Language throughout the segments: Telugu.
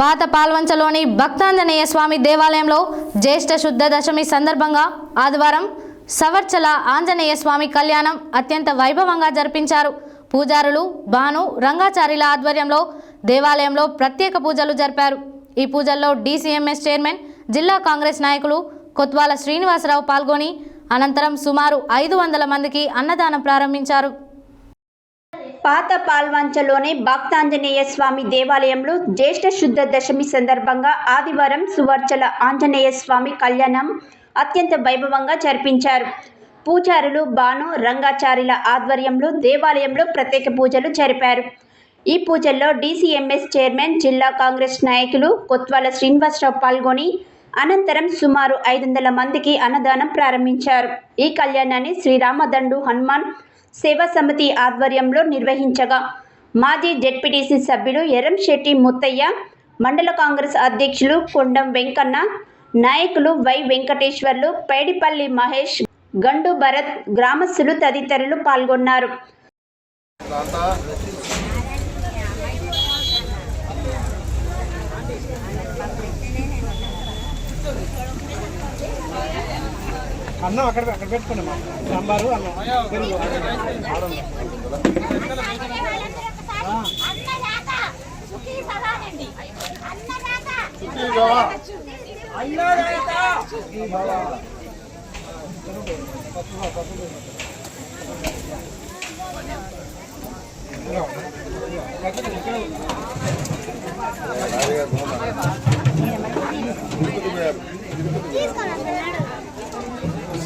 పాత పాల్వంచలోని భక్తాంజనేయ స్వామి దేవాలయంలో జ్యేష్ఠ శుద్ధ దశమి సందర్భంగా ఆదివారం సవర్చల ఆంజనేయ స్వామి కళ్యాణం అత్యంత వైభవంగా జరిపించారు. పూజారులు భాను రంగాచార్యుల ఆధ్వర్యంలో దేవాలయంలో ప్రత్యేక పూజలు జరిపారు. ఈ పూజల్లో డీసీఎంఎస్ చైర్మన్ జిల్లా కాంగ్రెస్ నాయకులు కొత్వాల శ్రీనివాసరావు పాల్గొని అనంతరం సుమారు ఐదు వందల మందికి అన్నదానం ప్రారంభించారు. పాత పాల్వంచలోని భక్తాంజనేయ స్వామి దేవాలయంలో జ్యేష్ఠ శుద్ధ దశమి సందర్భంగా ఆదివారం సువర్చల ఆంజనేయ స్వామి కళ్యాణం అత్యంత వైభవంగా జరిపించారు. పూజారులు భాను రంగాచార్యుల ఆధ్వర్యంలో దేవాలయంలో ప్రత్యేక పూజలు జరిపారు. ఈ పూజల్లో డీసీఎంఎస్ చైర్మన్ జిల్లా కాంగ్రెస్ నాయకులు కొత్వాల శ్రీనివాసరావు పాల్గొని అనంతరం సుమారు ఐదు వందల మందికి అన్నదానం ప్రారంభించారు. ఈ కళ్యాణాన్ని శ్రీరామదండు హనుమాన్ సేవా సమితి ఆధ్వర్యంలో నిర్వహించగా మాజీ జెడ్పీటీసీ సభ్యులు ఎర్రంశెట్టి ముత్తయ్య మండల కాంగ్రెస్ అధ్యక్షులు కొండం వెంకన్న నాయకులు వై వెంకటేశ్వర్లు పైడిపల్లి మహేష్ గండు భరత్ గ్రామస్తులు తదితరులు పాల్గొన్నారు. అన్నం అక్కడ అక్కడ పెట్టుకోండి సాంబారు అన్నం పెరుగు ఆడండి.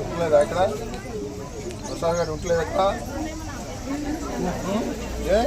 ఉట్లేదు అక్కడ ప్రసాద్ గారు ఉట్లేదు అక్కడ ఏ?